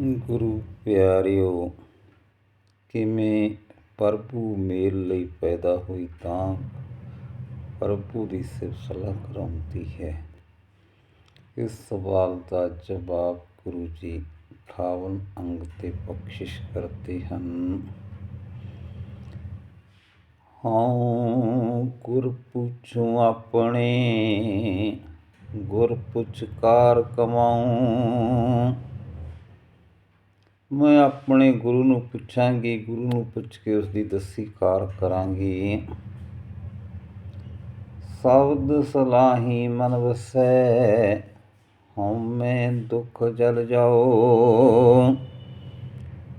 ਗੁਰੂ ਪਿਆਰਿਓ, ਕਿਵੇਂ ਪ੍ਰਭੂ ਮੇਲ ਲਈ ਪੈਦਾ ਹੋਈ ਤਾਂ ਪ੍ਰਭੂ ਦੀ ਸਿਫਤ ਸਲਾਹ ਕਰਾਉਂਦੀ ਹੈ? ਇਸ ਸਵਾਲ ਦਾ ਜਵਾਬ ਗੁਰੂ ਜੀ 58 ਅੰਗ ਤੇ ਬਖਸ਼ਿਸ਼ ਕਰਦੇ ਹਨ। ਹਾਂ ਗੁਰ ਪੁੱਛੋ ਆਪਣੇ, ਗੁਰ ਪੁਚਕਾਰ ਕਮਾਉ। ਮੈਂ ਆਪਣੇ ਗੁਰੂ ਨੂੰ ਪੁੱਛਾਂਗੀ, ਗੁਰੂ ਨੂੰ ਪੁੱਛ ਕੇ ਉਸ ਦੀ ਦੱਸੀ ਕਾਰ ਕਰਾਂਗੀ। ਸ਼ਬਦ ਸਲਾਹੀ ਮਨ ਵਸੈ ਹਉਮੈ ਦੁੱਖ ਜਲ ਜਾਓ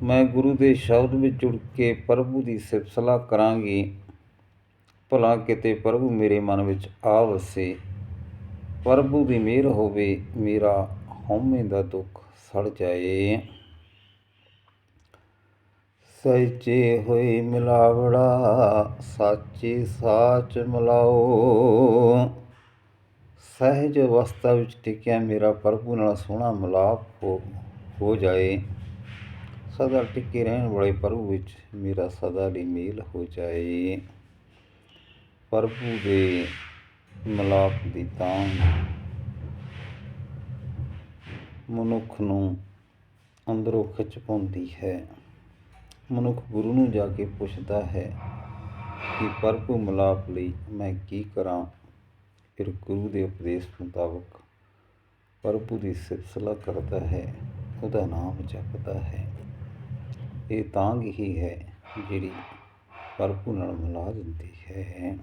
ਮੈਂ ਗੁਰੂ ਦੇ ਸ਼ਬਦ ਵਿੱਚ ਜੁੜ ਕੇ ਪ੍ਰਭੂ ਦੀ ਸਿਫਤ ਸਲਾਹ ਕਰਾਂਗੀ। ਭਲਾ ਕਿਤੇ ਪ੍ਰਭੂ ਮੇਰੇ ਮਨ ਵਿੱਚ ਆ ਵਸੇ। ਪ੍ਰਭੂ ਦੀ ਮਿਹਰ ਹੋਵੇ, ਮੇਰਾ ਹਉਮੈ ਦਾ ਦੁੱਖ ਸੜ ਜਾਏ। ਸੱਚੇ ਹੋਏ ਮਿਲਾਵੜਾ, ਸਾਚੇ ਸਾਚ ਮਿਲਾਓ। ਸਹਿਜ ਅਵਸਥਾ ਵਿੱਚ ਟਿਕਿਆ ਮੇਰਾ ਪ੍ਰਭੂ, ਨਾਲ ਸੋਹਣਾ ਮਿਲਾਪ ਹੋ ਹੋ ਜਾਏ। ਸਦਾ ਟਿਕੇ ਰਹਿਣ ਵਾਲੇ ਪ੍ਰਭੂ ਵਿੱਚ ਮੇਰਾ ਸਦਾ ਲਈ ਮੇਲ ਹੋ ਜਾਏ। ਪ੍ਰਭੂ ਦੇ ਮਿਲਾਪ ਦੀ ਤਾਂ ਮਨੁੱਖ ਨੂੰ ਅੰਦਰੋਂ ਖਿੱਚ ਪਾਉਂਦੀ ਹੈ। ਮਨੁੱਖ ਗੁਰੂ ਨੂੰ ਜਾ ਕੇ ਪੁੱਛਦਾ ਹੈ ਕਿ ਪ੍ਰਭੂ ਮਿਲਾਪ ਲਈ ਮੈਂ ਕੀ ਕਰਾਂ? ਫਿਰ ਗੁਰੂ ਦੇ ਉਪਦੇਸ਼ ਮੁਤਾਬਕ ਪ੍ਰਭੂ ਦੀ ਸਿਫਤਸਲਾ ਕਰਦਾ ਹੈ, ਉਹਦਾ ਨਾਮ ਜਪਦਾ ਹੈ। ਇਹ ਤਾਂਗ ਹੀ ਹੈ ਜਿਹੜੀ ਪ੍ਰਭੂ ਨਾਲ ਮਿਲਾ ਦਿੰਦੀ ਹੈ।